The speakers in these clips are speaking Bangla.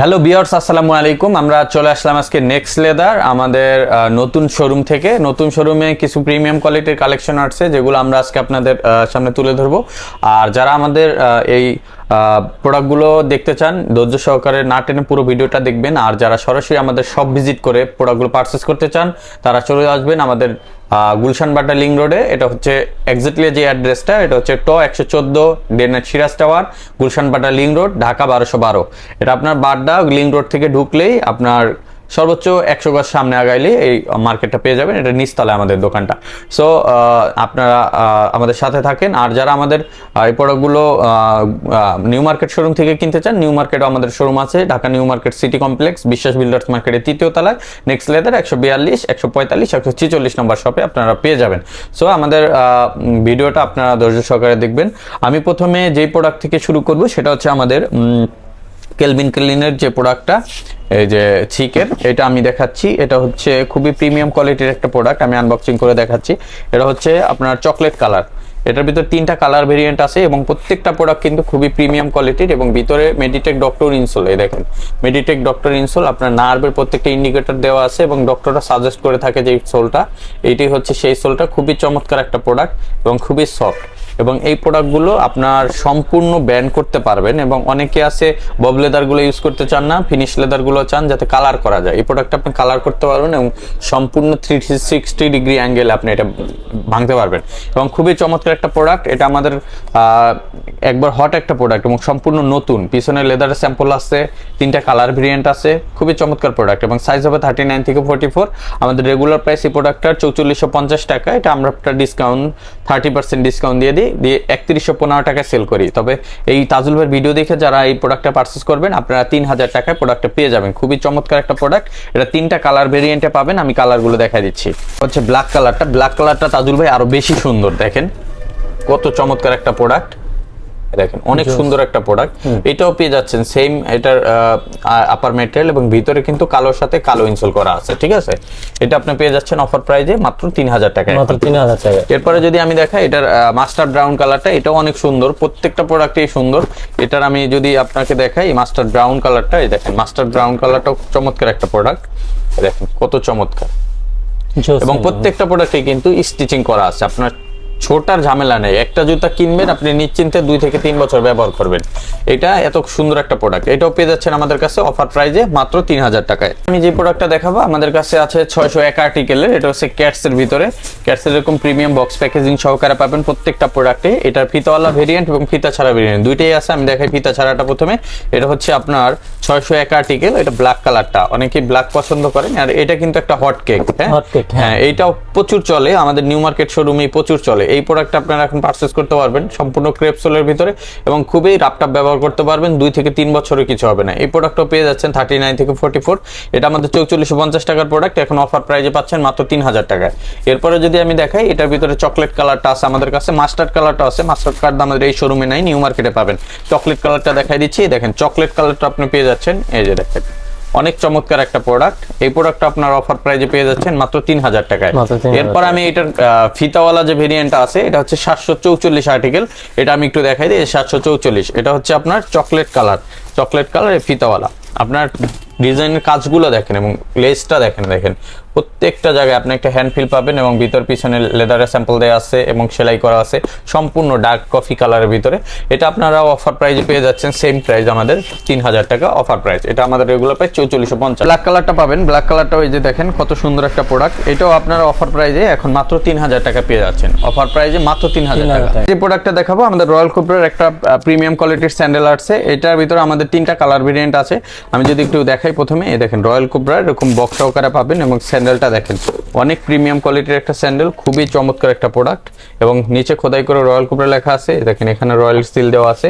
হ্যালো বিয়ার্স আসসালামু আলাইকুম। আমরা চলে আসলাম আজকে নেক্সট লেদার আমাদের নতুন শোরুম থেকে। নতুন শোরুমে কিছু প্রিমিয়াম কোয়ালিটির কালেকশন আসছে, যেগুলো আমরা আজকে আপনাদের সামনে তুলে ধরবো। আর যারা আমাদের এই প্রোডাক্টগুলো দেখতে চান, ধৈর্য সহকারে না টেনে পুরো ভিডিওটা দেখবেন। আর যারা সরাসরি আমাদের সব ভিজিট করে প্রোডাক্টগুলো পারচেস করতে চান, তারা চলে আসবেন আমাদের গুলশান বাটা লিং রোডে। এটা হচ্ছে এক্স্যাক্টলি যে অ্যাড্রেসটা এটা হচ্ছে ট একশো চোদ্দ ডেনার সিরাজ টাওয়ার, গুলশান বাটা লিং রোড, ঢাকা বারোশো বারো। এটা আপনার বাড্ডা লিং রোড থেকে ঢুকলেই আপনার সর্বোচ্চ একশো গাছ সামনে আগাইলে এই মার্কেটটা পেয়ে যাবেন। এটা নিচতলায় আমাদের দোকানটা। সো আপনারা আমাদের সাথে থাকেন। আর যারা আমাদের এই প্রোডাক্টগুলো নিউ মার্কেট শোরুম থেকে কিনতে চান, নিউ মার্কেটও আমাদের শোরুম আছে। Dhaka new market city complex, Biswas builders মার্কেটের তৃতীয় তলায়। নেক্সট লেদার একশো বিয়াল্লিশ, একশো পঁয়তাল্লিশ, একশো ছিচল্লিশ নম্বর শপে আপনারা পেয়ে যাবেন। সো আমাদের ভিডিওটা আপনারা ধৈর্য সহকারে দেখবেন। আমি প্রথমে যেই প্রোডাক্ট থেকে শুরু করব, সেটা হচ্ছে আমাদের কেলভিন ক্লিনের যে প্রোডাক্টটা এই যে চিকের এটা আমি দেখাচ্ছি। এটা হচ্ছে খুবই প্রিমিয়াম কোয়ালিটির একটা প্রোডাক্ট আমি আনবক্সিং করে দেখাচ্ছি। এটা হচ্ছে আপনার চকলেট কালার এটার ভিতর তিনটা কালার ভেরিয়েন্ট আছে এবং প্রত্যেকটা প্রোডাক্ট কিন্তু খুবই প্রিমিয়াম কোয়ালিটির এবং ভিতরে মেডিটেক ডক্টর ইনসোল এই দেখেন। মেডিটেক ডক্টর ইনসোল আপনার নার্ভের প্রত্যেকটা ইন্ডিকেটর দেওয়া আছে এবং ডক্টররা সাজেস্ট করে থাকে যে সোলটা এইটি হচ্ছে সেই সোলটা খুবই চমৎকার একটা প্রোডাক্ট এবং খুবই সফট এবং এই প্রোডাক্টগুলো আপনার সম্পূর্ণ ব্যান করতে পারবেন এবং অনেকে আছে বব লেদারগুলো ইউজ করতে চান না ফিনিশ লেদারগুলো চান যাতে কালার করা যায়। এই প্রোডাক্ট আপনি কালার করতে পারবেন এবং সম্পূর্ণ থ্রি সিক্সটি ডিগ্রি অ্যাঙ্গেল আপনি এটা ভাঙতে পারবেন। এবং খুবই চমৎকার একটা প্রোডাক্ট এটা আমাদের একবার হট একটা প্রোডাক্ট এবং সম্পূর্ণ নতুন। পিছনে লেদারের স্যাম্পল আছে, তিনটা কালার ভেরিয়েন্ট আছে, খুবই চমৎকার প্রোডাক্ট এবং সাইজ হবে থার্টি নাইন থেকে ফোর্টি ফোর আমাদের রেগুলার প্রাইস এই প্রোডাক্টটার চৌচল্লিশশো পঞ্চাশ টাকা, এটা আমরা একটা ডিসকাউন্ট থার্টি পার্সেন্ট ডিসকাউন্ট দিয়ে দিই। দিয়ে একত্রিশশো পনেরো টাকায় সেল করি। তবে এই তাজুল ভাইয়ের ভিডিও দেখে যারা এই প্রোডাক্টটা পারচেস করবেন, আপনারা তিন হাজার টাকায় প্রোডাক্টটা পেয়ে যাবেন। খুবই চমৎকার একটা প্রোডাক্ট এটা তিনটা কালার ভেরিয়েন্টে পাবেন, আমি কালারগুলো দেখা দিচ্ছি। হচ্ছে ব্ল্যাক কালারটা ব্ল্যাক কালারটা তাজুল ভাই আরও বেশি সুন্দর, দেখেন। কত চমৎকার একটা প্রোডাক্ট দেখেন অনেক সুন্দর একটা প্রোডাক্ট এটাও পেয়ে যাচ্ছেন সেম এটার আপার এবং ভিতরে কিন্তু কালোর সাথে কালো ইনসোল করা আছে ঠিক আছে? এটা আপনি পেয়ে যাচ্ছেন অফার প্রাইজে মাত্র তিন হাজার টাকায়। মাত্র তিন হাজার টাকা এরপরে যদি আমি দেখাই এটার মাস্টার ব্রাউন কালারটা এটাও অনেক সুন্দর প্রত্যেকটা প্রোডাক্টই সুন্দর। এটার আমি যদি আপনাকে দেখাই মাস্টার ব্রাউন কালারটা এই দেখেন মাস্টার ব্রাউন কালারটাও চমৎকার একটা প্রোডাক্ট দেখেন কত চমৎকার। এবং প্রত্যেকটা প্রোডাক্টে কিন্তু স্টিচিং করা আছে আপনার ছোটার ঝামেলা নেই। একটা জুতা কিনবেন আপনি নিশ্চিন্তে দুই থেকে তিন বছর ব্যবহার করবেন। এটা এত সুন্দর একটা প্রোডাক্ট এটাও পেয়ে যাচ্ছেন আমাদের কাছে অফার প্রাইজে মাত্র তিন হাজার টাকায়। আমি যে প্রোডাক্টটা দেখাবো আমাদের কাছে আছে ছয়শো এক আর্টিকেলের এটা হচ্ছে ক্যাটস এর ভিতরে। ক্যাটস এর এরকম প্রিমিয়াম বক্স প্যাকেজিং সহকারে পাবেন প্রত্যেকটা প্রোডাক্টে এটার ফিতাওয়ালা ভেরিয়েন্ট এবং ফিতা ছাড়া ভেরিয়েন্ট দুইটাই আছে আমি দেখাই ফিতা ছাড়াটা প্রথমে। এটা হচ্ছে আপনার ছয়শো এক আর্টিকেল এটা ব্ল্যাক কালারটা অনেকে ব্ল্যাক পছন্দ করেন। আর এটা কিন্তু একটা হট কেক হ্যাঁ? Cake, হ্যাঁ। হ্যাঁ এইটাও প্রচুর চলে। আমাদের নিউ মার্কেট শোরুমে প্রচুর চলে। এই প্রোডাক্টটা আপনারা এখন পারচেস করতে পারবেন সম্পূর্ণ ক্রেপসোলের ভিতরে এবং খুবই রাপটাপ ব্যবহার করতে পারবেন। দুই থেকে তিন বছরের কিছু হবে না। এই প্রোডাক্টও পেয়ে যাচ্ছেন থার্টি নাইন থেকে ফোর্টি ফোর এটা আমাদের চৌচল্লিশশো পঞ্চাশ টাকার প্রোডাক্ট এখন অফার প্রাইজে পাচ্ছেন মাত্র তিন হাজার টাকায়। এরপরে যদি আমি দেখাই, এটার ভিতরে চকলেট কালারটা আছে আমাদের কাছে। মাস্টার্ড কালারটা আছে। মাস্টার্ড কার্ড আমাদের এই শোরুমে নাই নিউ মার্কেটে পাবেন। চকলেট কালারটা দেখাই দিচ্ছি। দেখেন চকলেট কালারটা আপনি পেয়ে যাচ্ছেন। এই যে দেখেন। অনেক চমৎকার একটা প্রোডাক্ট এই প্রোডাক্টটা আপনার অফার প্রাইজে পেয়ে যাচ্ছেন মাত্র তিন হাজার টাকায় এরপর আমি এটার ফিতাওয়ালা যে ভেরিয়েন্টটা আছে এটা হচ্ছে সাতশো চৌচল্লিশ আর্টিকেল এটা আমি একটু দেখাই দিই সাতশো চৌচল্লিশ। এটা হচ্ছে আপনার চকলেট কালার চকলেট কালার ফিতাওয়ালা। আপনার ডিজাইনের কাজগুলো দেখেন এবং লেসটা দেখেন দেখেন। প্রত্যেকটা জায়গায় আপনি একটা হ্যান্ড ফিল পাবেন এবং ভিতর পিছনে লেদারের স্যাম্পল দেওয়া আছে এবং সেলাই করা আছে সম্পূর্ণ ডার্ক কফি কালারের ভিতরে। এটা আপনারা অফার প্রাইজে পেয়ে যাচ্ছেন সেম প্রাইস আমাদের তিন হাজার টাকা অফার প্রাইস এটা আমাদের রেগুলার প্রাইস চৌচল্লিশশো পঞ্চাশ। ব্ল্যাক কালারটা পাবেন ব্ল্যাক কালারটা ওই যে দেখেন কত সুন্দর একটা প্রোডাক্ট এটাও আপনারা অফার প্রাইজে এখন মাত্র তিন হাজার টাকা পেয়ে যাচ্ছেন। অফার প্রাইজে মাত্র তিন হাজার টাকা টাকা। যে প্রোডাক্টটা দেখাবো আমাদের রয়্যাল কুপরের একটা প্রিমিয়াম কোয়ালিটির স্যান্ডেল আছে। এটার ভিতরে আমাদের তিনটা কালার ভেরিয়েন্ট আছে। আমি যদি একটু দেখাই প্রথমে, এই দেখেন রয়্যাল কোবরা এরকম বক্স সহকারে পাবেন এবং স্যান্ডেলটা দেখেন, অনেক প্রিমিয়াম কোয়ালিটির একটা স্যান্ডেল খুবই চমৎকার একটা প্রোডাক্ট এবং নিচে খোদাই করে রয়্যাল কোবরা লেখা আছে দেখেন, এখানে রয়্যাল স্টিল দেওয়া আছে।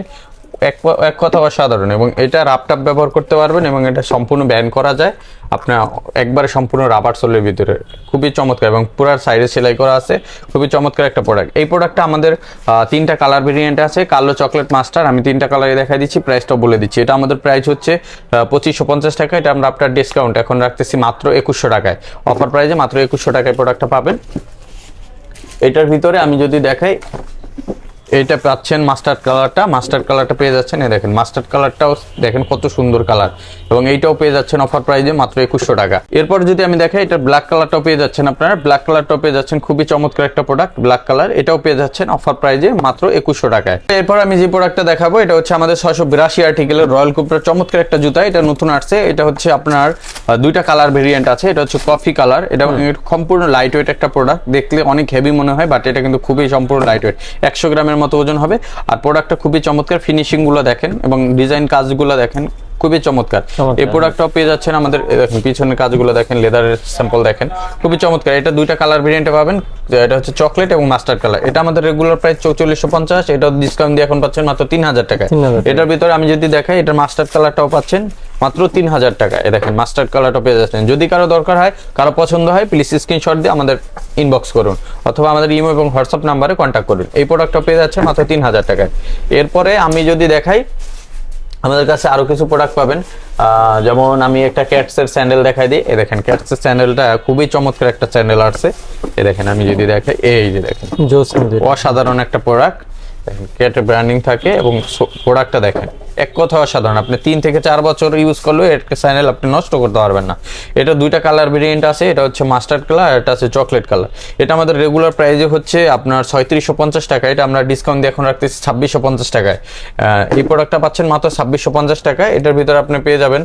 এক এক কথা অসাধারণ এবং এটা রাপটাপ ব্যবহার করতে পারবেন এবং এটা সম্পূর্ণ ব্যান করা যায়। আপনার একবারে সম্পূর্ণ রাবার সোলের ভিতরে। খুবই চমৎকার এবং পুরার সাইডে সেলাই করা আছে। খুবই চমৎকার একটা প্রোডাক্ট এই প্রোডাক্টটা আমাদের তিনটা কালার ভেরিয়েন্ট আছে। কালো চকলেট মাস্টার আমি তিনটা কালারে দেখাই দিচ্ছি প্রাইসটাও বলে দিচ্ছি। এটা আমাদের প্রাইস হচ্ছে পঁচিশশো পঞ্চাশ টাকা। এটা আমরা আপনার ডিসকাউন্ট এখন রাখতেছি মাত্র একুশশো টাকায়। অফার প্রাইসে মাত্র একুশশো টাকায় প্রোডাক্টটা পাবেন। এটার ভিতরে আমি যদি দেখাই এইটা পাচ্ছেন মাস্টার্ড কালারটা মাস্টার্ড কালারটা পেয়ে যাচ্ছেন এই দেখেন মাস্টার্ড কালারটাও দেখেন কত সুন্দর কালার এবং এইটাও পেয়ে যাচ্ছেন অফার প্রাইজে মাত্র একুশশো টাকা। এরপর যদি আমি দেখাই এটা ব্ল্যাক কালারটাও পেয়ে যাচ্ছেন আপনারা। ব্ল্যাক কালারটাও পেয়ে যাচ্ছেন খুবই চমৎকার একটা প্রোডাক্ট ব্ল্যাক কালার। এটাও পেয়ে যাচ্ছেন অফার প্রাইজে মাত্র একুশশো টাকায়। এরপর আমি যে প্রোডাক্টটা দেখাবো এটা হচ্ছে আমাদের ছয়শো বিরাশি আর্টিকেলের রয়্যাল কুপটার চমৎকার একটা জুতা। এটা নতুন আসছে এটা হচ্ছে আপনার দুইটা কালার ভেরিয়েন্ট আছে এটা হচ্ছে কফি কালার এটা সম্পূর্ণ লাইট ওয়েট একটা প্রোডাক্ট দেখলে অনেক হেভি মনে হয় বাট এটা কিন্তু খুবই সম্পূর্ণ লাইট ওয়েট একশো গ্রামের মতো ওজন হবে। আর প্রোডাক্টটা খুবই চমৎকার ফিনিশিংগুলো দেখেন এবং ডিজাইন কাজগুলো দেখেন। খুবই চমৎকার। এই প্রোডাক্টটাও পেয়ে যাচ্ছেন আমাদের পিছনের কাজগুলো দেখেন লেদারের স্যাম্পল দেখেন। খুবই চমৎকার। এটা দুইটা কালার ভেরিয়েন্টে পাবেন এটা হচ্ছে চকলেট এবং মাস্টার্ড কালার এটা আমাদের রেগুলার প্রাইস চৌচল্লিশশো পঞ্চাশ এটা ডিসকাউন্ট দিয়ে এখন পাচ্ছেন মাত্র তিন হাজার টাকা। এটার ভিতরে আমি যদি দেখাই এটার মাস্টার্ড কালারটাও পাচ্ছেন মাত্র তিন হাজার টাকা এ দেখেন মাস্টার্ড কালারটা পেয়ে যাচ্ছেন। যদি কারও দরকার হয় কারও পছন্দ হয় প্লিজ স্ক্রিনশট দিয়ে আমাদের ইনবক্স করুন অথবা আমাদের ইমো এবং হোয়াটসঅ্যাপ নাম্বারে কন্ট্যাক্ট করুন। এই প্রোডাক্টটা পেয়ে যাচ্ছে মাত্র তিন হাজার টাকায়। এরপরে আমি যদি দেখাই আমাদের কাছে আরও কিছু প্রোডাক্ট পাবেন। যেমন আমি একটা ক্যাটসের স্যান্ডেল দেখাই দিই। এই দেখেন ক্যাটসের স্যান্ডেলটা খুবই চমৎকার একটা স্যান্ডেল আসছে। এই দেখেন আমি যদি দেখাই এই যে দেখেন। জোস অসাধারণ একটা প্রোডাক্ট দেখেন ক্যাট ব্র্যান্ডিং থাকে এবং প্রোডাক্টটা দেখেন। এক কথা অসাধারণ। আপনি তিন থেকে চার বছর ইউজ করলেও এর চ্যানেল আপনি নষ্ট করতে পারবেন না। এটা দুইটা কালার ভেরিয়েন্ট আছে, এটা হচ্ছে মাস্টার্ড কালার এটা আছে চকলেট কালার এটা আমাদের রেগুলার প্রাইসে হচ্ছে আপনার ছয়ত্রিশশো পঞ্চাশ টাকা। এটা আমরা ডিসকাউন্ট দিয়ে এখন রাখতেছি ছাব্বিশশো পঞ্চাশ টাকায়। এই প্রোডাক্টটা পাচ্ছেন মাত্র ছাব্বিশশো পঞ্চাশ টাকায় এটার ভিতরে আপনি পেয়ে যাবেন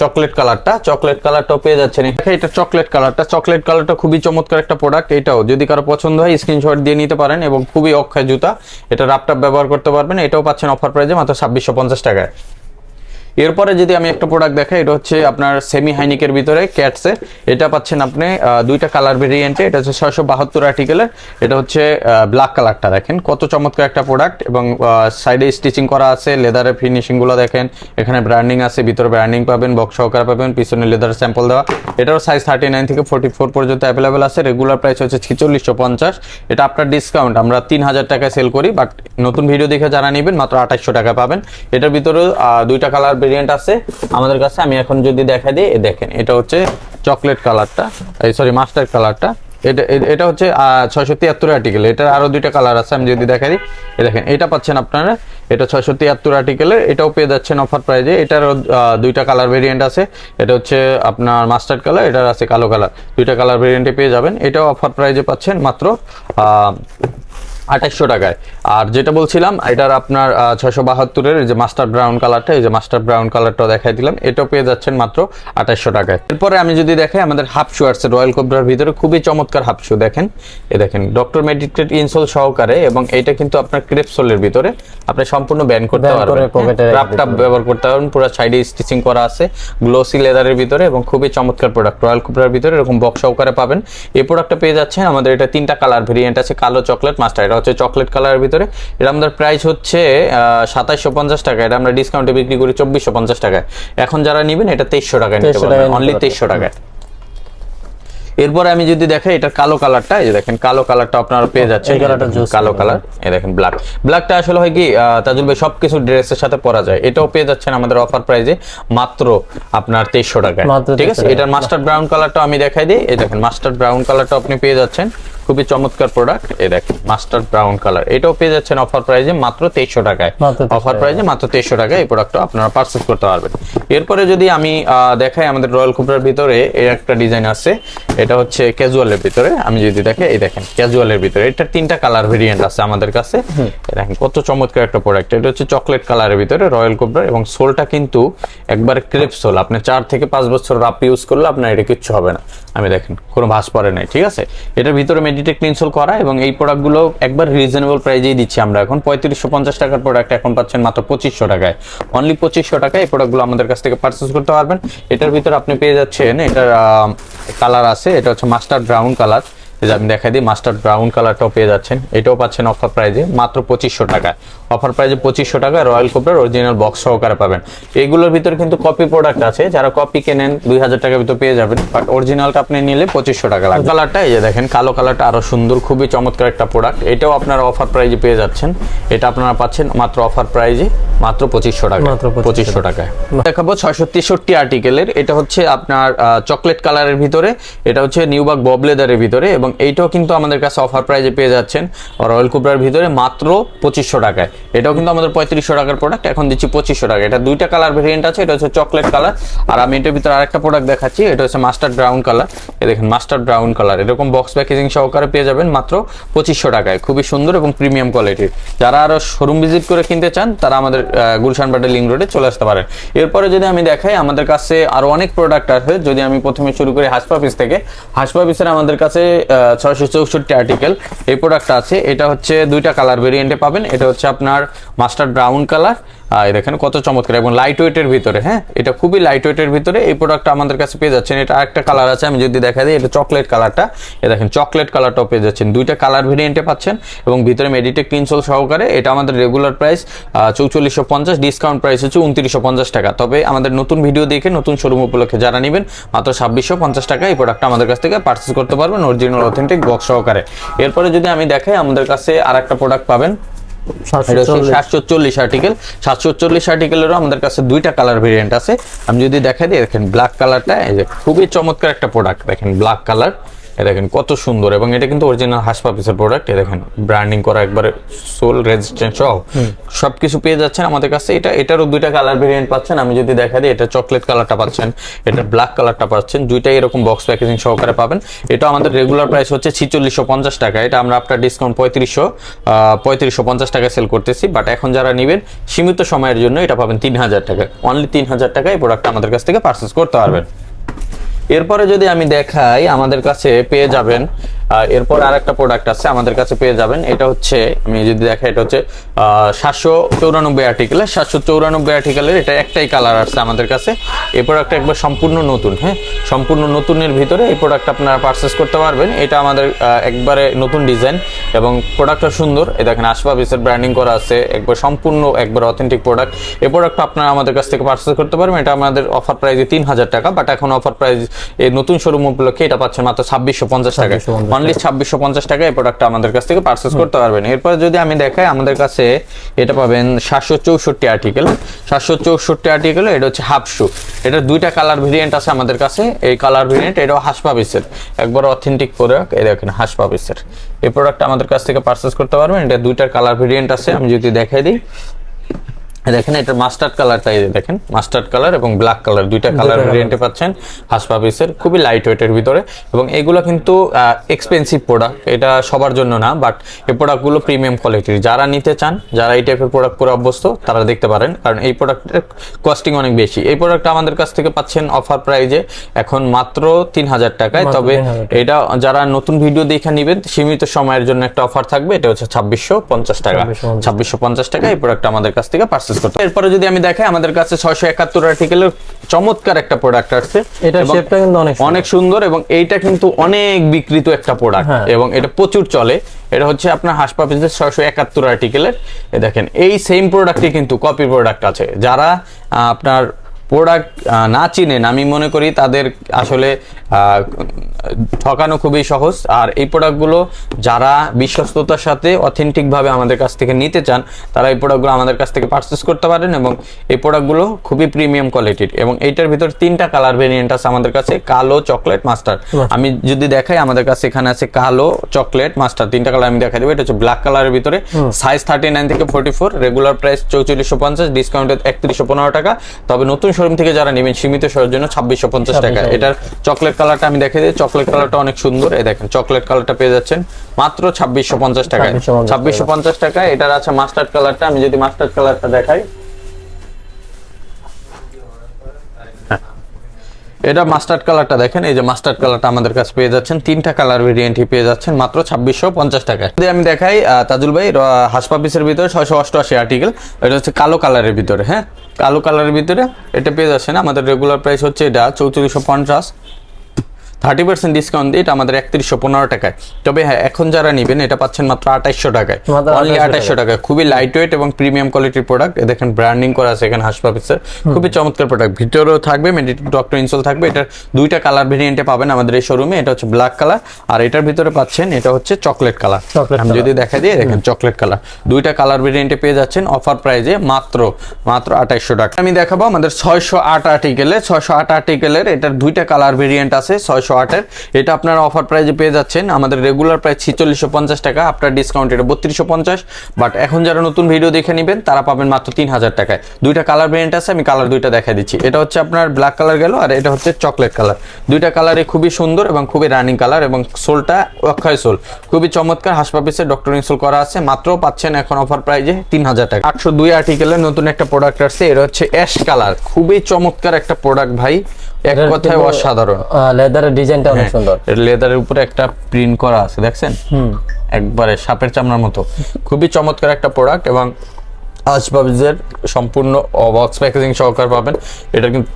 চকলেট কালারটা চকলেট কালারটাও পেয়ে যাচ্ছেন। এটা চকলেট কালারটা চকলেট কালারটা খুবই চমৎকার একটা প্রোডাক্ট এটাও যদি কারও পছন্দ হয় স্ক্রিনশট দিয়ে নিতে পারেন এবং খুবই অক্ষয় জুতা। এটা রাপটাপ ব্যবহার করতে পারবেন। এটাও পাচ্ছেন অফার প্রাইসে মাত্র ছাব্বিশশো পঞ্চাশ টাকায়। এরপরে যদি আমি একটা প্রোডাক্ট দেখাই, এটা হচ্ছে আপনার সেমি হাইনিকের ভিতরে ক্যাটসে এটা পাচ্ছেন আপনি দুইটা কালার ভেরিয়েন্টে এটা হচ্ছে ছয়শো বাহাত্তর আর্টিকেলের এটা হচ্ছে ব্ল্যাক কালারটা দেখেন। কত চমৎকার একটা প্রোডাক্ট এবং সাইডে স্টিচিং করা আছে লেদারের ফিনিশিংগুলো দেখেন। এখানে ব্র্যান্ডিং আছে, ভিতরে ব্র্যান্ডিং পাবেন বক্স সহকারে পাবেন, পিছনে লেদার স্যাম্পল দেওয়া। এটারও সাইজ থার্টি নাইন থেকে ফোর্টি ফোর পর্যন্ত অ্যাভেলেবেল আছে। রেগুলার প্রাইস হচ্ছে ছিচল্লিশশো পঞ্চাশ। এটা আপনার ডিসকাউন্ট আমরা তিন হাজার টাকায় সেল করি বাট নতুন ভিডিও দেখে যারা নেবেন, মাত্র আঠাশশো টাকা পাবেন। এটার ভিতরে দুইটা কালার ভেরিয়েন্ট আছে, আমাদের কাছে আমি এখন যদি দেখা দিই দেখেন, এটা হচ্ছে চকলেট কালারটা এই সরি মাস্টার কালারটা এটা এটা হচ্ছে ছয়শো তিয়াত্তর আর্টিকেল এটার আরও দুইটা কালার আছে, আমি যদি দেখা দিই দেখেন, এটা পাচ্ছেন আপনারা, এটা ছয়শো তিয়াত্তর আর্টিকেলের এটাও পেয়ে যাচ্ছেন অফার প্রাইজে এটারও দুইটা কালার ভেরিয়েন্ট আছে, এটা হচ্ছে আপনার মাস্টার্ড কালার এটার আছে কালো কালার দুইটা কালার ভেরিয়েন্টে পেয়ে যাবেন, এটাও অফার প্রাইজে পাচ্ছেন মাত্র আঠাশশো টাকায়। আর যেটা বলছিলাম এটার আপনার ছয়শো বাহাত্তরের যে মাস্টার ব্রাউন কালারটা এই যে মাস্টার ব্রাউন কালারটা দেখাই দিলাম এটাও পেয়ে যাচ্ছেন মাত্র আঠাশশো টাকায়। এরপরে আমি যদি দেখাই আমাদের হাফ শু আসছে রয়্যাল কোবরার ভিতরে খুবই চমৎকার হাফ শু দেখেন। এ দেখেন ডক্টর মেডিকেট ইনসোল সহকারে এবং এটা কিন্তু আপনার ক্রেপসোলের ভিতরে। আপনি সম্পূর্ণ ব্যান করতে পারবেন। ব্যবহার করতে পারবেন পুরো সাইডে স্টিচিং করা আছে গ্লোসি লেদারের ভিতরে এবং খুবই চমৎকার প্রোডাক্ট রয়্যাল কুপরার ভিতরে এরকম বক্স সহকারে পাবেন। এই প্রোডাক্টটা পেয়ে যাচ্ছেন আমাদের এটা তিনটা কালার ভেরিয়েন্ট আছে কালো চকলেট মাস্টার হচ্ছে চকলেট কালারের ভিতরে। এটা আমাদের প্রাইস হচ্ছে সাতাইশশো পঞ্চাশ টাকা। এটা আমরা ডিসকাউন্টে বিক্রি করি চব্বিশশো পঞ্চাশ টাকায়। এখন যারা নেবেন এটা তেইশশো টাকায় নিতে পারবেন। অনলি তেইশশো টাকায়। এরপরে আমি যদি দেখাই এটা কালো কালারটা এই যে দেখেন কালো কালারটা আপনারা পেয়ে যাচ্ছেন। কালো কালার। এই দেখেন ব্ল্যাক ব্ল্যাকটা আসলে হয় কি তাজুল ভাই সবকিছু ড্রেসের সাথে পরা যায়। এটাও পেয়ে যাচ্ছেন আমাদের অফার প্রাইজে মাত্র আপনার তেইশশো টাকায়। মাত্র ঠিক আছে? 2300 এটার মাস্টার ব্রাউন কালারটা আমি দেখাই দিই। এই দেখেন মাস্টার ব্রাউন কালারটা আপনি পেয়ে যাচ্ছেন। খুবই চমৎকার প্রোডাক্ট এই দেখেন মাস্টার ব্রাউন কালার। এটাও পেয়ে যাচ্ছেন অফার প্রাইজে মাত্র তেইশশো টাকায়। অফার প্রাইজে মাত্র তেইশশো টাকায় এই প্রোডাক্টটা আপনারা পারচেস করতে পারবেন। এরপরে যদি আমি দেখাই আমাদের রয়্যাল কুপরার ভিতরে এই একটা ডিজাইন আছে। এটা হচ্ছে ক্যাজুয়ালের ভিতরে। আমি যদি দেখে এই দেখেন ক্যাজুয়ালের ভিতরে। এটা তিনটা কালার ভেরিয়েন্ট আছে আমাদের কাছে। দেখেন কত চমৎকার একটা প্রোডাক্ট এটা হচ্ছে চকলেট কালারের ভিতরে রয়্যাল কুপরার এবং সোলটা কিন্তু একবার ক্রেপ সোল। আপনি চার থেকে পাঁচ বছর রাপ ইউজ করলে আপনার এটা কিচ্ছু হবে না। আমি দেখেন কোনো ভাস পরে নাই ঠিক আছে? এটার ভিতরে মেডিটেক ইনসোল করা এবং এই প্রোডাক্টগুলো একবার রিজনেবল প্রাইজেই দিচ্ছি আমরা এখন। পঁয়ত্রিশশো পঞ্চাশ টাকার প্রোডাক্ট এখন পাচ্ছেন মাত্র পঁচিশশো টাকায়। অনলি পঁচিশশো টাকায় এই প্রোডাক্টগুলো আমাদের কাছ থেকে পারচেস করতে পারবেন। এটার ভিতরে আপনি পেয়ে যাচ্ছেন, এটার কালার আছে, এটা হচ্ছে মাস্টার ব্রাউন কালার যে আমি দেখাই দিই মাস্টার্ড ব্রাউন কালারটাও পেয়ে যাচ্ছেন। এটাও পাচ্ছেন অফার প্রাইজে মাত্র পঁচিশশো টাকায় অফার প্রাইজে পঁচিশশো টাকায় রয়্যাল কোপরার অরিজিনাল বক্স সহকারে পাবেন। এইগুলোর ভিতরে কিন্তু কপি প্রোডাক্ট আছে যারা কপি কেনেন দুই হাজার টাকার ভিতরে পেয়ে যাবেন। বাট অরিজিনালটা আপনি নিলে পঁচিশশো টাকা লাগবে। কালারটা এই যে দেখেন কালো কালারটা আরও সুন্দর খুবই চমৎকার একটা প্রোডাক্ট এটাও আপনারা অফার প্রাইজে পেয়ে যাচ্ছেন। এটা আপনারা পাচ্ছেন মাত্র অফার প্রাইজে মাত্র পঁচিশশো টাকা মাত্র পঁচিশশো টাকায়। দেখাবো ছয়শো তেষট্টি আর্টিকেলের এটা হচ্ছে আপনার চকলেট কালারের ভিতরে। এটা হচ্ছে নিউবাক বব লেদারের ভিতরে এবং এবং এইটাও কিন্তু আমাদের কাছে অফার প্রাইজে পেয়ে যাচ্ছেন রয়্যাল কুবরার ভিতরে মাত্র পঁচিশশো টাকায়। এটাও কিন্তু আমাদের পঁয়ত্রিশশো টাকার প্রোডাক্ট এখন দিচ্ছি পঁচিশশো টাকা এটা দুইটা কালার ভেরিয়েন্ট আছে, এটা হচ্ছে চকলেট কালার আর আমি এটার ভিতরে আরেকটা প্রোডাক্ট দেখাচ্ছি, এটা হচ্ছে মাস্টার্ড ব্রাউন কালার এ দেখেন মাস্টার্ড ব্রাউন কালার এরকম বক্স প্যাকেজিং সহকারে পেয়ে যাবেন মাত্র পঁচিশশো টাকায়। খুবই সুন্দর এবং প্রিমিয়াম কোয়ালিটির যারা আরও শোরুম ভিজিট করে কিনতে চান, তারা আমাদের গুলশান বাটে লিঙ্ক রোডে চলে আসতে পারেন। এরপরে যদি আমি দেখাই, আমাদের কাছে আরও অনেক প্রোডাক্ট আছে। যদি আমি প্রথমে শুরু করি হাসপা পিস থেকে হাসপা পিসের আমাদের কাছে ছয়শো চৌষট্টি আর্টিকেল এই প্রোডাক্টটা আছে। এটা হচ্ছে দুইটা কালার ভেরিয়েন্টে পাবেন। এটা হচ্ছে আপনার মাস্টার ব্রাউন কালার আর দেখেন কত চমৎকার এবং লাইট ওয়েটের ভিতরে হ্যাঁ? এটা খুবই লাইট ওয়েটের ভিতরে। এই প্রোডাক্টটা আমাদের কাছে পেয়ে যাচ্ছেন। এটা আরেকটা কালার আছে, আমি যদি দেখা দিই, এটা চকলেট কালারটা এ দেখেন চকলেট কালারটাও পেয়ে যাচ্ছেন। দুইটা কালার ভেরিয়েন্টে পাচ্ছেন এবং ভিতরে মেডিটেক কিনসোল সহকারে। এটা আমাদের রেগুলার প্রাইস চৌচল্লিশশো পঞ্চাশ ডিসকাউন্ট প্রাইস হচ্ছে উনত্রিশশো পঞ্চাশ টাকা। তবে আমাদের নতুন ভিডিও দেখে নতুন শোরুম উপলক্ষে যারা নেবেন, মাত্র ছাব্বিশশো পঞ্চাশ টাকা এই প্রোডাক্টটা আমাদের কাছ থেকে পার্চেস করতে পারবেন অরিজিনাল অথেন্টিক বক্স সহকারে। এরপরে যদি আমি দেখাই, আমাদের কাছে আর একটা প্রোডাক্ট পাবেন। সাতশো চল্লিশ। আর্টিকেল সাতশো চল্লিশ আর্টিকেলেরও আমাদের কাছে দুইটা কালার ভেরিয়েন্ট আছে। আমি যদি দেখাই দিই দেখেন ব্ল্যাক কালারটা খুবই চমৎকার একটা প্রোডাক্ট দেখেন ব্ল্যাক কালার দেখেন কত সুন্দর এবং এটা কিন্তু অরিজিনাল হাসপা পিসের প্রোডাক্ট এ দেখেন ব্র্যান্ডিং করা একবারে সোল রেজিস্ট্যান্ট সহ। সবকিছু পেয়ে যাচ্ছেন আমাদের কাছে। এটা এটারও দুইটা কালার ভেরিয়েন্ট পাচ্ছেন। আমি যদি দেখা দিই এটা চকলেট কালারটা পাচ্ছেন এটা ব্ল্যাক কালারটা পাচ্ছেন দুইটাই এরকম বক্স প্যাকেজিং সহকারে পাবেন। এটা আমাদের রেগুলার প্রাইস হচ্ছে ছিচল্লিশশো পঞ্চাশ টাকা। এটা আমরা আপনার ডিসকাউন্ট পঁয়ত্রিশশো পঁয়ত্রিশশো পঞ্চাশ টাকা সেল করতেছি। বাট এখন যারা নেবেন সীমিত সময়ের জন্য এটা পাবেন তিন হাজার টাকা। অনলি তিন হাজার টাকা এই প্রোডাক্ট আমাদের কাছ থেকে পারচেস করতে পারবেন। এরপরে যদি আমি দেখাই আমাদের কাছে পেয়ে যাবেন এরপর আর একটা প্রোডাক্ট আছে আমাদের কাছে পেয়ে যাবেন। এটা হচ্ছে, আমি যদি দেখাই, এটা হচ্ছে সাতশো চৌরানব্বই আর্টিকেলের সাতশো চৌরানব্বই আর্টিকেলের এটা একটাই কালার আসছে আমাদের কাছে। এই প্রোডাক্টটা একবার সম্পূর্ণ নতুন হ্যাঁ? সম্পূর্ণ নতুনের ভিতরে এই প্রোডাক্ট আপনারা পারচেস করতে পারবেন। এটা আমাদের একবারে নতুন ডিজাইন এবং প্রোডাক্টটা সুন্দর। এই দেখেন আসবাবিসের ব্র্যান্ডিং করা আছে, একবার সম্পূর্ণ, একবার অথেন্টিক প্রোডাক্ট এই প্রোডাক্টটা আপনারা আমাদের কাছ থেকে পারচেস করতে পারবেন। এটা আমাদের অফার প্রাইসে তিন হাজার টাকা বাট এখন অফার প্রাইস এই নতুন শোরুম উপলক্ষে এটা পাচ্ছেন মাত্র ছাব্বিশশো পঞ্চাশ টাকা 2650 অনলি ছাব্বিশশো পঞ্চাশ টাকা এই প্রোডাক্টটা আমাদের কাছ থেকে পারচেস করতে পারবেন। এরপর যদি আমি দেখাই আমাদের কাছে এটা পাবেন সাতশো চৌষট্টি আর্টিকেল সাতশো চৌষট্টি আর্টিকেল এটা হচ্ছে হাফ শু এটা দুইটা কালার ভেরিয়েন্ট আছে আমাদের কাছে। এই কালার ভেরিয়েন্ট এটাও হাসপাবিসের একবার অথেন্টিক প্রোডাক্ট এই দেখেন হাসপাবিসের এই প্রোডাক্টটা আমাদের কাছ থেকে পারচেস করতে পারবেন। এটা দুইটার কালার ভেরিয়েন্ট আছে আমি যদি দেখাই দিই। দেখেন এটা মাস্টার্ড কালারটা এই দেখেন মাস্টার্ড কালার এবং ব্ল্যাক কালার দুইটা কালার ভেরিয়েন্টে পাচ্ছেন হাসপাবিসের খুবই লাইট ওয়েটের ভিতরে। এবং এগুলো কিন্তু এক্সপেন্সিভ প্রোডাক্ট এটা সবার জন্য না বাট এই প্রোডাক্টগুলো প্রিমিয়াম কোয়ালিটির যারা নিতে চান যারা এই টাইপের প্রোডাক্ট করে অভ্যস্ত তারা দেখতে পারেন কারণ এই প্রোডাক্টের কস্টিং অনেক বেশি। এই প্রোডাক্টটা আমাদের কাছ থেকে পাচ্ছেন অফার প্রাইজে এখন মাত্র তিন হাজার টাকায় তবে এটা যারা নতুন ভিডিও দেখে নেবেন সীমিত সময়ের জন্য একটা অফার থাকবে এটা হচ্ছে ছাব্বিশশো পঞ্চাশ টাকা। ছাব্বিশশো পঞ্চাশ। টাকা এই প্রোডাক্ট আমাদের কাছ থেকে করতে এরপরে যদি আমি দেখাই আমাদের কাছে ছয়শো একাত্তর আর্টিকেলের চমৎকার একটা প্রোডাক্ট আসছে। এবং শেপটা কিন্তু অনেক সুন্দর। অনেক সুন্দর এবং এইটা কিন্তু অনেক বিকৃত একটা প্রোডাক্ট হ্যাঁ। এবং এটা প্রচুর চলে। এটা হচ্ছে আপনার ছয়শো একাত্তর আর্টিকেলের এ দেখেন এই সেম প্রোডাক্টই কিন্তু কপি প্রোডাক্ট আছে। যারা আপনার প্রোডাক্ট না চিনেন আমি মনে করি তাদের আসলে ঠকানো খুবই সহজ। আর এই প্রোডাক্টগুলো যারা বিশ্বস্ততার সাথে অথেন্টিক ভাবে আমাদের কাছ থেকে নিতে চান তারা এই প্রোডাক্টগুলো আমাদের কাছ থেকে পারচেস করতে পারেন এবং এই প্রোডাক্টগুলো খুবই প্রিমিয়াম কোয়ালিটির এবং এইটার ভিতর তিনটা কালার ভেরিয়েন্ট আছে আমাদের কাছে কালো চকলেট মাস্টার আমি যদি দেখাই আমাদের কাছে এখানে আছে কালো চকলেট মাস্টার তিনটা কালার আমি দেখাই দেবো। এটা হচ্ছে ব্ল্যাক কালারের ভিতরে। সাইজ থার্টি নাইন থেকে ফোর্টি ফোর রেগুলার প্রাইস চৌচল্লিশশো পঞ্চাশ ডিসকাউন্টে একত্রিশশো পনেরো টাকা। তবে নতুন শোরুম থেকে যারা নেবেন সীমিত সময়ের জন্য ছাব্বিশশো পঞ্চাশ টাকা। এটার চকলেট কালারটা আমি দেখে দিই। চকলেট কালারটা অনেক সুন্দর। এই দেখেন চকলেট কালারটা পেয়ে যাচ্ছেন মাত্র ছাব্বিশশো পঞ্চাশ টাকায়। ছাব্বিশশো পঞ্চাশ টাকায়। এটার আছে মাস্টার্ড কালারটা। আমি যদি মাস্টার্ড কালারটা দেখাই। এটা মাস্টার্ড কালারটা দেখেন। এই যে মাস্টার্ড কালারটা আমাদের কাছে পেয়ে যাচ্ছেন। তিনটা কালার ভেরিয়েন্টই পেয়ে যাচ্ছেন মাত্র ছাব্বিশশো পঞ্চাশ টাকায়। যদি আমি দেখাই তাজুল ভাই হাসপা পিসের ভিতরে ছয়শো অষ্টআশি আর্টিকেল এটা হচ্ছে কালো কালারের ভিতরে হ্যাঁ? কালো কালারের ভিতরে এটা পেয়ে যাচ্ছেন। আমাদের রেগুলার প্রাইস হচ্ছে এটা চৌত্রিশশো পঞ্চাশ। থার্টি পার্সেন্ট ডিসকাউন্ট দিয়ে এটা আমাদের একত্রিশশো পনেরো টাকায়। তবে হ্যাঁ এখন যারা নেবেন এটা পাচ্ছেন মাত্র আঠাইশশো টাকায়। অনলি 2800 আঠাইশশো টাকায়। খুবই লাইট ওয়েট এবং প্রিমিয়াম কোয়ালিটির প্রোডাক্ট দেখেন ব্র্যান্ডিং করা আছে এখানে হাসপাতালের খুবই চমৎকার প্রোডাক্ট ভিতরেও থাকবে মেডিটেড ডক্টর ইনসোল থাকবে। এটার দুইটা কালার ভেরিয়েন্টে পাবেন আমাদের এই শোরুমে এটা হচ্ছে ব্ল্যাক কালার আর এটার ভিতরে পাচ্ছেন এটা হচ্ছে চকলেট কালার আমি যদি দেখা দিই দেখেন চকলেট কালার দুইটা কালার ভেরিয়েন্টে পেয়ে যাচ্ছেন অফার প্রাইজে মাত্র মাত্র আঠাইশশো টাকা। আমি দেখাবো আমাদের ছয়শো আট আর্টিকেলের ছয়শো আট আর্টিকেলের এটার দুইটা কালার ভেরিয়েন্ট আছে। ছয়শো বারোশো আটের। এটা আপনারা অফার প্রাইজে পেয়ে যাচ্ছেন। আমাদের রেগুলার প্রাইস ছিচল্লিশশো পঞ্চাশ টাকা, আপনার ডিসকাউন্ট এটা বত্রিশশো পঞ্চাশ। বাট এখন যারা নতুন ভিডিও দেখে নেবেন, তারা পাবেন মাত্র তিন হাজার টাকায়। দুইটা কালার ভেরিয়েন্ট আছে, আমি কালার দুইটা দেখাই দিচ্ছি। এটা হচ্ছে আপনার ব্ল্যাক কালার গেল, আর এটা হচ্ছে চকলেট কালার দুইটা কালারে খুবই সুন্দর এবং খুবই রানিং কালার এবং সোলটা অক্ষয় সোল খুবই চমৎকার হাসপাপিসে ডক্টর ইনস্টল করা আছে, মাত্র পাচ্ছেন এখন অফার প্রাইজে তিন হাজার টাকা। আটশো দুই আর্টিকেলের নতুন একটা প্রোডাক্ট আসছে, এটা হচ্ছে অ্যাশ কালার খুবই চমৎকার একটা প্রোডাক্ট ভাই। এক কথায় অসাধারণ। লেদারের ডিজাইনটা অনেক সুন্দর। লেদারের উপরে একটা প্রিন্ট করা আছে দেখছেন? একবারে সাপের চামড়ার মতো। খুবই চমৎকার একটা প্রোডাক্ট এবং আসবাবজের সম্পূর্ণ বক্স প্যাকেজিং সহকার পাবেন। এটা কিন্তু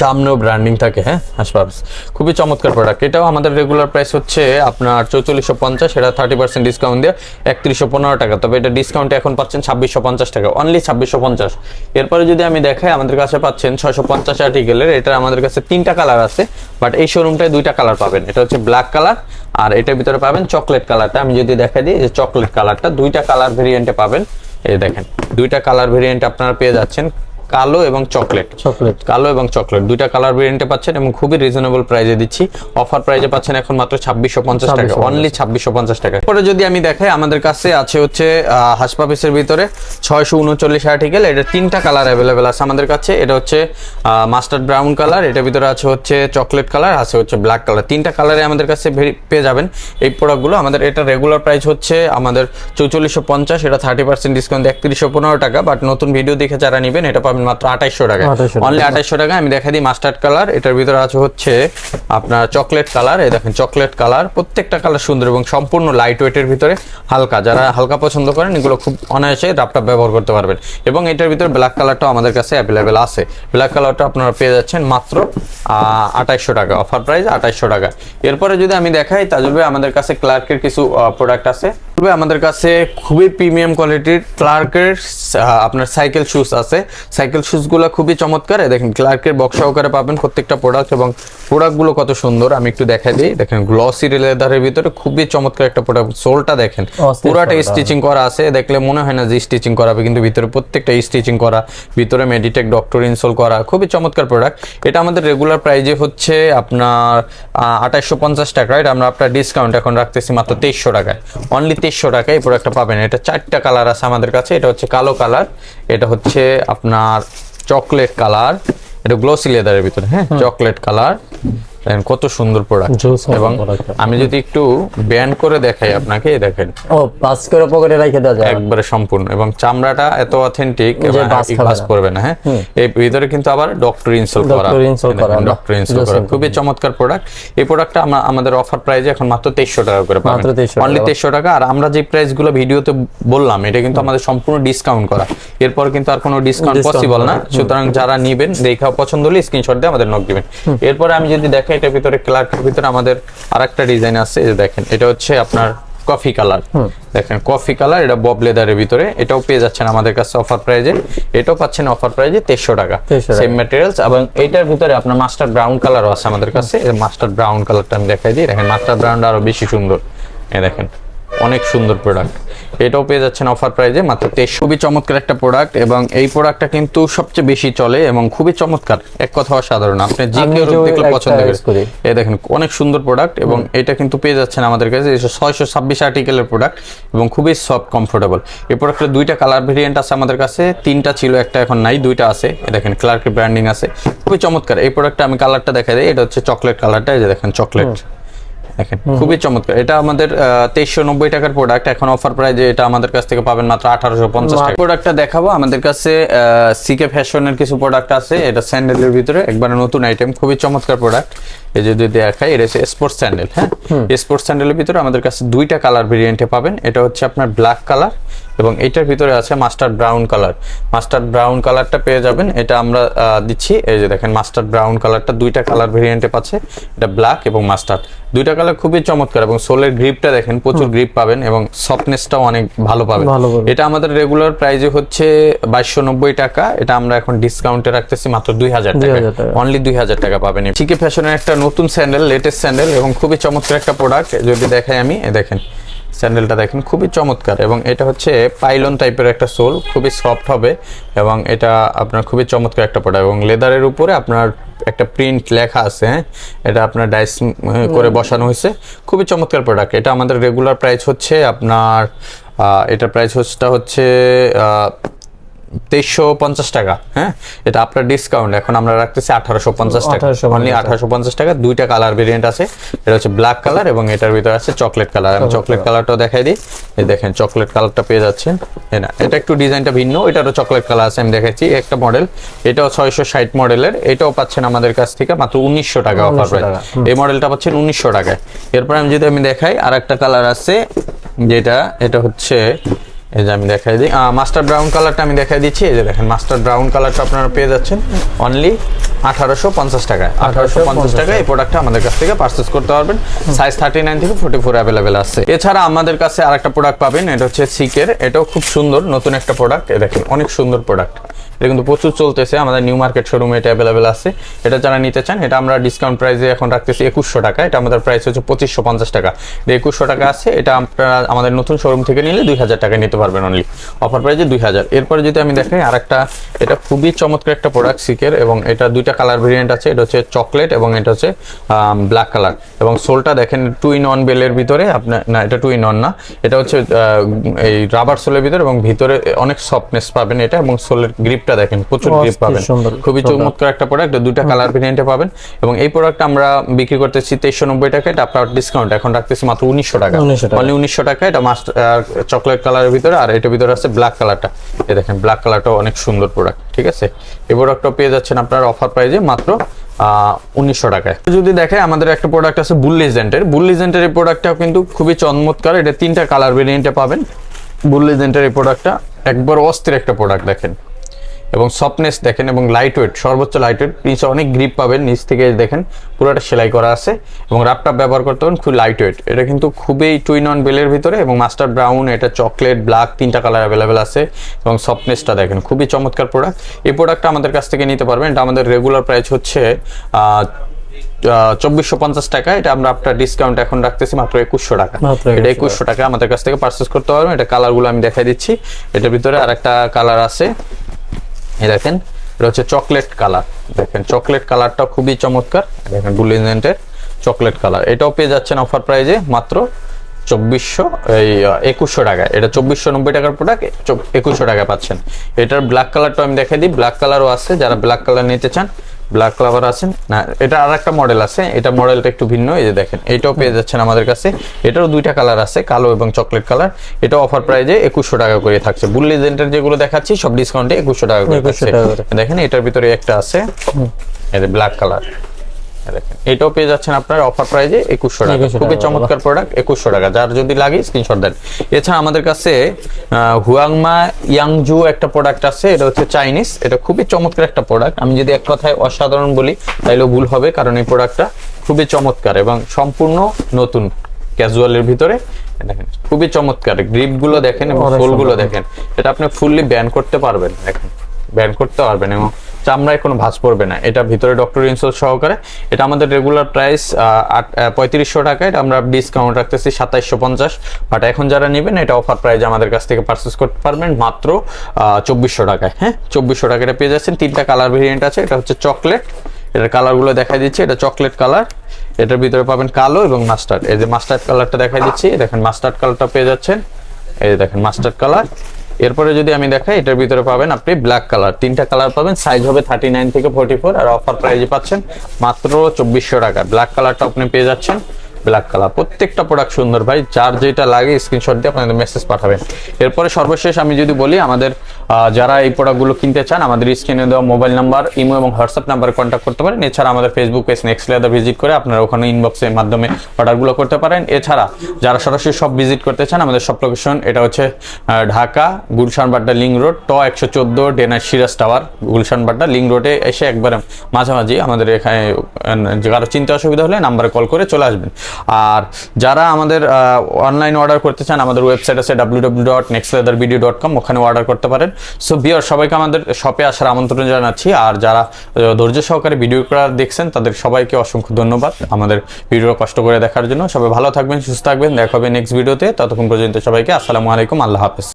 সামনেও ব্র্যান্ডিং থাকে হ্যাঁ? আসবাবস খুবই চমৎকার প্রোডাক্ট এটাও আমাদের রেগুলার প্রাইস হচ্ছে আপনার চৌচল্লিশশো পঞ্চাশ এটা থার্টি পার্সেন্ট ডিসকাউন্ট দিয়ে একত্রিশশো পনেরো টাকা। তবে এটা ডিসকাউন্টে এখন পাচ্ছেন ছাব্বিশশো পঞ্চাশ টাকা অনলি ছাব্বিশশো পঞ্চাশ। এরপরে যদি আমি দেখাই, আমাদের কাছে পাচ্ছেন ছয়শো পঞ্চাশ আর্টিকেলের এটা আমাদের কাছে তিনটা কালার আছে বাট এই শোরুমটায় দুইটা কালার পাবেন। এটা হচ্ছে ব্ল্যাক কালার আর এটার ভিতরে পাবেন চকলেট কালারটা আমি যদি দেখা দিই যে চকলেট কালারটা দুইটা কালার ভেরিয়েন্টে পাবেন। এই দেখেন, দুইটা কালার ভেরিয়েন্ট আপনারা পেয়ে যাচ্ছেন। কালো এবং চকলেট। চকলেট। কালো এবং চকলেট দুইটা কালার ভেরিয়েন্টে পাচ্ছেন এবং খুবই রিজনেবল প্রাইসে দিচ্ছি। অফার প্রাইসে পাচ্ছেন এখন মাত্র ছাব্বিশশো পঞ্চাশ টাকা 2650 অনলি ছাব্বিশশো পঞ্চাশ টাকা। পরে যদি আমি দেখাই আমাদের কাছে আছে হচ্ছে হাসপাপিসের ভিতরে ছয়শো উনচল্লিশ আর্টিকেল এটা তিনটা কালার অ্যাভেলেবেল আছে আমাদের কাছে। এটা হচ্ছে মাস্টার্ড ব্রাউন কালার এটার ভিতরে আছে হচ্ছে চকলেট কালার আছে হচ্ছে ব্ল্যাক কালার তিনটা কালারে আমাদের কাছে পেয়ে যাবেন। এই প্রোডাক্টগুলো আমাদের এটা রেগুলার প্রাইস হচ্ছে আমাদের চৌচল্লিশশো পঞ্চাশ এটা থার্টি পার্সেন্ট ডিসকাউন্ট একত্রিশশো পনেরো টাকা। বাট নতুন ভিডিও দেখে যারা নেবেন এটা পাবেন মাত্র আঠাইশশো টাকা। অনলি আঠাইশশো টাকা আমি দেখা দিই মাস্টার্ড কালার এটার ভিতরে আছে হচ্ছে আপনার চকলেট কালার এই দেখেন চকলেট কালার প্রত্যেকটা কালার সুন্দর এবং সম্পূর্ণ লাইট ওয়েটের ভিতরে হালকা। যারা হালকা পছন্দ করেন এগুলো খুব অনায়াসে ল্যাপটপ ব্যবহার করতে পারবেন। এবং এটার ভিতরে ব্ল্যাক কালারটাও আমাদের কাছে অ্যাভেলেবেল আছে। ব্ল্যাক কালারটা আপনারা পেয়ে যাচ্ছেন মাত্র আঠাইশশো টাকা। অফার প্রাইস আঠাইশশো টাকা। এরপরে যদি আমি দেখাই তাহলে আমাদের কাছে ক্লার্কের কিছু প্রোডাক্ট আছে। তবে আমাদের কাছে খুবই প্রিমিয়াম কোয়ালিটির ক্লার্কের আপনার সাইকেল শুজ আছে। সাইকেল শুজগুলো খুবই চমৎকার। দেখেন ক্লার্কের বক্স সহকারে পাবেন প্রত্যেকটা প্রোডাক্ট এবং প্রোডাক্টগুলো কত সুন্দর। আমি একটু দেখাই দিই। দেখেন গ্লসি লেদারের ভিতরে খুবই চমৎকার একটা প্রোডাক্ট সোলটা দেখেন। পুরাটা স্টিচিং করা আছে। দেখলে মনে হয় না যে স্টিচিং করাবে কিন্তু ভিতরে প্রত্যেকটা স্টিচিং করা ভিতরে মেডিটেক ডক্টর ইনসোল করা খুবই চমৎকার প্রোডাক্ট এটা আমাদের রেগুলার প্রাইজে হচ্ছে আপনার আঠাশশো পঞ্চাশ টাকা। এটা আমরা আপনার ডিসকাউন্ট এখন রাখতেছি মাত্র তেইশশো টাকায়। অনলি তেইশশো টাকায় এই প্রোডাক্টটা পাবেন। এটা চারটা কালার আছে আমাদের কাছে। এটা হচ্ছে কালো কালার এটা হচ্ছে আপনার চকলেট কালার এটা গ্লোসি লেদারের ভিতরে হ্যাঁ? চকলেট কালার কত সুন্দর প্রোডাক্ট এবং আমি যদি একটু ব্যান করে দেখাই আপনাকে দেখেন। ও পাস করে পকেটে রেখে দেওয়া যায়। একবারে সম্পূর্ণ। এবং চামড়াটা এত অথেন্টিক এবং বাস খাবে না। হ্যাঁ? এই ভিতরে কিন্তু আবার ডক্টর ইনস্টল করা। ডক্টর ইনস্টল বুঝতে করা। খুবই চমৎকার প্রোডাক্ট এই প্রোডাক্টটা আমরা আমাদের অফার প্রাইজে এখন মাত্র তেইশশো টাকা করে পাবেন। মাত্র 2300 টাকা। অনলি তেইশশো টাকা। আর আমরা যে প্রাইসগুলো ভিডিওতে বললাম এটা কিন্তু আমাদের সম্পূর্ণ ডিসকাউন্ট করা। এরপর কিন্তু আর কোনো ডিসকাউন্ট পসিবল না। সুতরাং যারা নিবেন দেখা পছন্দ হলে স্ক্রিনশট দিয়ে আমাদের নক দিবেন। এরপরে আমি যদি দেখাই এটার ভিতরে ক্লার্কের ভিতরে আমাদের আরেকটা ডিজাইন আছে এই যে দেখেন এটা হচ্ছে আপনার কফি কালার দেখেন কফি কালার এটা বব লেদারের ভিতরে এটাও পেয়ে যাচ্ছেন আমাদের কাছে অফার প্রাইজে এটাও পাচ্ছেন অফার প্রাইজে তেইশশো টাকা। 2300 টাকা। সেম ম্যাটেরিয়ালস এবং এটার ভিতরে আপনার মাস্টার ব্রাউন কালারও আছে আমাদের কাছে। মাস্টার ব্রাউন কালারটা আমি দেখাই দিই। দেখেন মাস্টার ব্রাউনটা আরও বেশি সুন্দর। এই দেখেন অনেক সুন্দর প্রোডাক্ট এটাও পেয়ে যাচ্ছেন অফার প্রাইজে মাত্র তেইশ খুবই চমৎকার একটা প্রোডাক্ট এবং এই প্রোডাক্টটা কিন্তু সবচেয়ে বেশি চলে এবং খুবই চমৎকার। এক কথা অসাধারণ। আপনি যে কেউ দেখলে পছন্দ করে। এই দেখেন অনেক সুন্দর প্রোডাক্ট এবং এটা কিন্তু পেয়ে যাচ্ছেন আমাদের কাছে। ছয়শো ছাব্বিশ আর্টিকেলের প্রোডাক্ট এবং খুবই সফট কমফোর্টেবল এই প্রোডাক্টের দুইটা কালার ভেরিয়েন্ট আছে আমাদের কাছে। তিনটা ছিল একটা এখন নাই দুইটা আছে। দেখেন ক্লার্কের ব্র্যান্ডিং আছে। খুবই চমৎকার। এই প্রোডাক্টটা আমি কালারটা দেখাই দিই। এটা হচ্ছে চকলেট কালারটা এই যে দেখেন চকলেট দেখেন। খুবই চমৎকার। এটা আমাদের তেইশশো নব্বই টাকার প্রোডাক্ট এখন অফার প্রাইজ এটা আমাদের কাছ থেকে পাবেন মাত্র আঠারোশো পঞ্চাশ টাকা। প্রোডাক্টটা দেখাবো। আমাদের কাছে সিকে ফ্যাশনের কিছু প্রোডাক্ট আছে। এটা স্যান্ডেলের ভিতরে। একবারে নতুন আইটেম খুবই চমৎকার প্রোডাক্ট এই যদি দেখাই এটা হচ্ছে স্পোর্টস স্যান্ডেল হ্যাঁ? স্পোর্টস স্যান্ডেলের ভিতরে আমাদের কাছে দুইটা কালার ভেরিয়েন্টে পাবেন। এটা হচ্ছে আপনার ব্ল্যাক কালার এবং এটার ভিতরে আছে mustard brown colour. Mustard brown কালারটা পেয়ে যাবেন। এটা আমরা দিচ্ছি। এই যে দেখেন মাস্টার্ড ব্রাউন কালারটা দুইটা কালার ভেরিয়েন্টে পাচ্ছে। এটা ব্ল্যাক এবং মাস্টার্ড। দুইটা কালার খুবই চমৎকার এবং সোলের গ্রিপটা দেখেন প্রচুর গ্রিপ পাবেন এবং সফটনেসটাও অনেক ভালো পাবেন। এটা আমাদের রেগুলার প্রাইজে হচ্ছে বাইশশো নব্বই টাকা। এটা আমরা এখন ডিসকাউন্টে রাখতেছি মাত্র দুই হাজার টাকা। অনলি দুই হাজার টাকা পাবেন। চিকে ফ্যাশনের একটা নতুন স্যান্ডেল লেটেস্ট স্যান্ডেল এবং খুবই চমৎকার একটা প্রোডাক্ট যদি দেখাই আমি দেখেন। স্যান্ডেলটা দেখেন খুবই চমৎকার। এবং এটা হচ্ছে পাইলন টাইপের একটা সোল খুবই সফট হবে এবং এটা আপনার খুবই চমৎকার একটা প্রোডাক্ট এবং লেদারের উপরে আপনার একটা প্রিন্ট লেখা আছে হ্যাঁ? এটা আপনার ডাইস করে বসানো হয়েছে। খুবই চমৎকার প্রোডাক্ট এটা আমাদের রেগুলার প্রাইস হচ্ছে আপনার এটা প্রাইস হচ্ছে হচ্ছে তেইশশো পঞ্চাশ টাকা হ্যাঁ? এটা আপনার ডিসকাউন্ট এখন আমরা রাখতেছি আঠারোশো পঞ্চাশ টাকা। 1850 অনলি আঠারোশো পঞ্চাশ টাকা দুইটা কালার ভেরিয়েন্ট আছে। এটা হচ্ছে ব্ল্যাক কালার এবং এটার ভিতরে আছে চকলেট কালার আমি চকলেট কালারটাও দেখাই দিই। এই দেখেন চকলেট কালারটা পেয়ে যাচ্ছেন। না এটা একটু ডিজাইনটা ভিন্ন এটারও চকলেট কালার আছে আমি দেখাচ্ছি। একটা মডেল এটাও ছয়শো ষাট মডেলের এটাও পাচ্ছেন আমাদের কাছ থেকে মাত্র উনিশশো টাকা অফার 1900 প্রাইস এই মডেলটা পাচ্ছেন উনিশশো টাকায়। এরপর আমি যদি আমি দেখাই আর একটা কালার আছে যেটা এটা হচ্ছে এই যে আমি দেখাই দিই। মাস্টার ব্রাউন কালারটা আমি দেখাই দিচ্ছি। এই যে দেখেন মাস্টার ব্রাউন কালারটা আপনারা পেয়ে যাচ্ছেন অনলি আঠারোশো পঞ্চাশ টাকায়। আঠারোশো পঞ্চাশ টাকায় এই প্রোডাক্টটা আমাদের কাছ থেকে পারচেস করতে পারবেন। সাইজ থার্টি নাইন থেকে ফোর্টি ফোর অ্যাভেলেবেল আছে। এছাড়া আমাদের কাছে আরেকটা প্রোডাক্ট পাবেন এটা হচ্ছে সিকের এটাও খুব সুন্দর নতুন একটা প্রোডাক্ট দেখেন অনেক সুন্দর প্রোডাক্ট এটা কিন্তু প্রচুর চলতেছে, আমাদের নিউ মার্কেট শোরুমে এটা অ্যাভেলেবেল আছে। এটা যারা নিতে চান, এটা আমরা ডিসকাউন্ট প্রাইসে এখন রাখতেছি একুশশো টাকা, এটা আমাদের প্রাইস হচ্ছে পঁচিশশো পঞ্চাশ টাকা। একুশশো টাকা আছে, এটা আপনারা আমাদের নতুন শোরুম থেকে নিলে দুই হাজার টাকা নিতে পারবেন অনলি অফার প্রাইসে দুই হাজার। এরপরে যদি আমি দেখাই আর একটা এটা খুবই চমৎকার একটা প্রোডাক্ট সিকের এবং এটা দুইটা কালার ভেরিয়েন্ট আছে, এটা হচ্ছে চকলেট এবং এটা হচ্ছে ব্ল্যাক কালার এবং সোলটা দেখেন টু ইন ওয়ান বেলের ভিতরে আপনার না, এটা টু ইন ওয়ান না, এটা হচ্ছে এই রাবার সোলের ভিতরে এবং ভিতরে অনেক সফটনেস পাবেন এটা এবং সোলের গ্রিপটা দেখেন প্রচুর গ্রিপ পাবেন। খুবই চমৎকার একটা প্রোডাক্ট দুইটা কালার ভেরিয়েন্টে পাবেন। এবং এই প্রোডাক্ট আমরা বিক্রি করতেছি তেইশশো নব্বই টাকা এটা আপনার ডিসকাউন্ট এখন রাখতেছি মাত্র উনিশশো টাকা। 1900 টাকা। অনলি উনিশশো টাকা এটা মাস্টার চকলেট কালারের ভিতরে আর এটার ভিতরে আছে ব্ল্যাক কালারটা এই দেখেন ব্ল্যাক কালারটাও অনেক সুন্দর প্রোডাক্ট ঠিক আছে? এই প্রোডাক্টটা পেয়ে যাচ্ছেন আপনার অফার প্রাইজে মাত্র উনিশশো টাকায়। যদি দেখে আমাদের একটা প্রোডাক্ট আছে বুল লিজেন্টের বুল লিজেন্টের এই প্রোডাক্টটাও কিন্তু খুবই চমৎকার এটা তিনটা কালার ভেরিয়েন্টে পাবেন। বুল লিজেন্টের এই প্রোডাক্টটা একবার অস্থির একটা প্রোডাক্ট দেখেন। এবং সফটনেস দেখেন এবং লাইট ওয়েট সর্বোচ্চ লাইট ওয়েট নিচে অনেক গ্রিপ পাবেন নিচ থেকে দেখেন পুরোটা সেলাই করা আছে এবং র্যাপটপ ব্যবহার করতে পারেন খুব লাইট ওয়েট এটা কিন্তু খুবই টুইন অন বেলের ভিতরে এবং মাস্টার ব্রাউন এটা চকলেট ব্ল্যাক তিনটা কালার অ্যাভেলেবেল আছে এবং সফটনেসটা দেখেন খুবই চমৎকার প্রোডাক্ট এই প্রোডাক্টটা আমাদের কাছ থেকে নিতে পারবেন এটা আমাদের রেগুলার প্রাইস হচ্ছে চব্বিশশো পঞ্চাশ টাকা। এটা আমরা আপনার ডিসকাউন্ট এখন রাখতেছি মাত্র একুশশো টাকা। এটা একুশশো টাকা আমাদের কাছ থেকে পারচেস করতে পারবেন এটা কালারগুলো আমি দেখাই দিচ্ছি। এটার ভিতরে আরেকটা কালার আছে। দেখেন, এটা হচ্ছে চকলেট কালার দেখেন চকলেট কালারটা খুবই চমৎকার। দেখেন বুলিজেন্টের চকলেট কালার এটাও পেয়ে যাচ্ছেন অফার প্রাইজে মাত্র চব্বিশশো, এই একুশশো টাকায়। এটা চব্বিশশো নব্বই টাকার প্রোডাক্ট একুশশো টাকায় পাচ্ছেন। এটার ব্ল্যাক কালারটা আমি দেখাই দিই। ব্ল্যাক কালারও আছে। যারা ব্ল্যাক কালার নিতে চান ব্ল্যাক কালার আছেন না এটা আর একটা মডেল আছে। এটা মডেলটা একটু ভিন্ন এই যে দেখেন এটাও পেয়ে যাচ্ছেন আমাদের কাছে। এটারও দুইটা কালার আছে কালো এবং চকলেট কালার এটা অফার প্রাইজে একুশশো টাকা করে থাকছে। বুল লেজেন্ডের যেগুলো দেখাচ্ছি সব ডিসকাউন্টে একুশশো টাকা করে থাকছে। দেখেন এটার ভিতরে একটা আছে। ব্ল্যাক কালার দেখেন। এটাও পেয়ে যাচ্ছেন আপনার অফার প্রাইজে একুশশো টাকা। খুবই চমৎকার প্রোডাক্ট একুশশো টাকা। যার যদি লাগে স্ক্রিনশট দেন। এছাড়া আমাদের কাছে হুয়াংমা ইয়াংজু একটা প্রোডাক্ট আছে এটা হচ্ছে চাইনিজ এটা খুবই চমৎকার একটা প্রোডাক্ট আমি যদি এক কথায় অসাধারণ বলি তাইলেও ভুল হবে কারণ এই প্রোডাক্টটা খুবই চমৎকার এবং সম্পূর্ণ নতুন ক্যাজুয়ালের ভিতরে। দেখেন খুবই চমৎকার। গ্রিপগুলো দেখেন এবং অনেকগুলো দেখেন। এটা আপনি ফুললি ব্যান করতে পারবেন। দেখেন ব্যান করতে পারবেন এবং চামড়ায় কোনো ভাঁজ পড়বে না। এটা ভিতরে ডক্টর ইনসোল সহকারে। এটা আমাদের রেগুলার প্রাইস পঁয়ত্রিশশো টাকা। এটা আমরা ডিসকাউন্ট রাখতেছি সাতাইশশো পঞ্চাশ। বাট এখন যারা নেবেন, এটা অফার প্রাইস আমাদের কাছ থেকে পারচেস করতে পারবেন মাত্র চব্বিশশো টাকায়। হ্যাঁ? চব্বিশশো টাকা এটা পেয়ে যাচ্ছেন। তিনটা কালার ভেরিয়েন্ট আছে। এটা হচ্ছে চকলেট এটার কালারগুলো দেখা দিচ্ছে। এটা চকলেট কালার এটার ভিতরে পাবেন কালো এবং মাস্টার্ড এই যে মাস্টার্ড কালারটা দেখা দিচ্ছি। দেখেন মাস্টার্ড কালারটা পেয়ে যাচ্ছেন। এই যে দেখেন মাস্টার্ড কালার এরপরে যদি আমি দেখাই, এটার ভিতরে পাবেন আপনি ব্ল্যাক কালার তিনটা কালার পাবেন সাইজ হবে থার্টি নাইন থেকে ফোর্টি ফোর আর অফার প্রাইজে পাচ্ছেন মাত্র চব্বিশশো টাকা। ব্ল্যাক কালারটা আপনি পেয়ে যাচ্ছেন ব্ল্যাক কালার প্রত্যেকটা প্রোডাক্ট সুন্দর ভাই, যার যেটা লাগে স্ক্রিনশট দিয়ে আপনাদের মেসেজ পাঠাবেন। এরপরে সর্বশেষ আমি যদি বলি, আমাদের যারা এই প্রোডাক্টগুলো কিনতে চান, আমাদের স্ক্রিনে দেওয়া মোবাইল নাম্বার ইমো এবং হোয়াটসঅ্যাপ নাম্বারে কন্ট্যাক্ট করতে পারেন। এছাড়া আমাদের Facebook page next leather visit করে আপনারা ওখানে ইনবক্সের মাধ্যমে অর্ডারগুলো করতে পারেন। এছাড়া যারা সরাসরি সব ভিজিট করতে চান, আমাদের সব লোকেশন এটা হচ্ছে ঢাকা গুলশান বাড্ডা লিং রোড ট একশো চোদ্দ ডেনার সিরাজ টাওয়ার গুলশান বাড্ডা লিং রোডে এসে একবারে মাঝামাঝি আমাদের এখানে কারও চিন্তা অসুবিধা হলে নাম্বারে কল করে চলে আসবেন। আর যারা আমাদের অনলাইন অর্ডার করতে চান, আমাদের ওয়েবসাইট আছে W W dot next leather video dot com ওখানে অর্ডার করতে পারেন। সো বিয়ার সবাইকে আমাদের শপে আসার আমন্ত্রণ জানাচ্ছি। আর যারা ধৈর্য সহকারে ভিডিও করা দেখছেন, তাদের সবাইকে অসংখ্য ধন্যবাদ আমাদের ভিডিও কষ্ট করে দেখার জন্য। সবাই ভালো থাকবেন, সুস্থ থাকবেন। দেখা হবে নেক্সট ভিডিওতে ততক্ষণ পর্যন্ত সবাইকে আসসালামু আলাইকুম, আল্লাহ হাফেজ।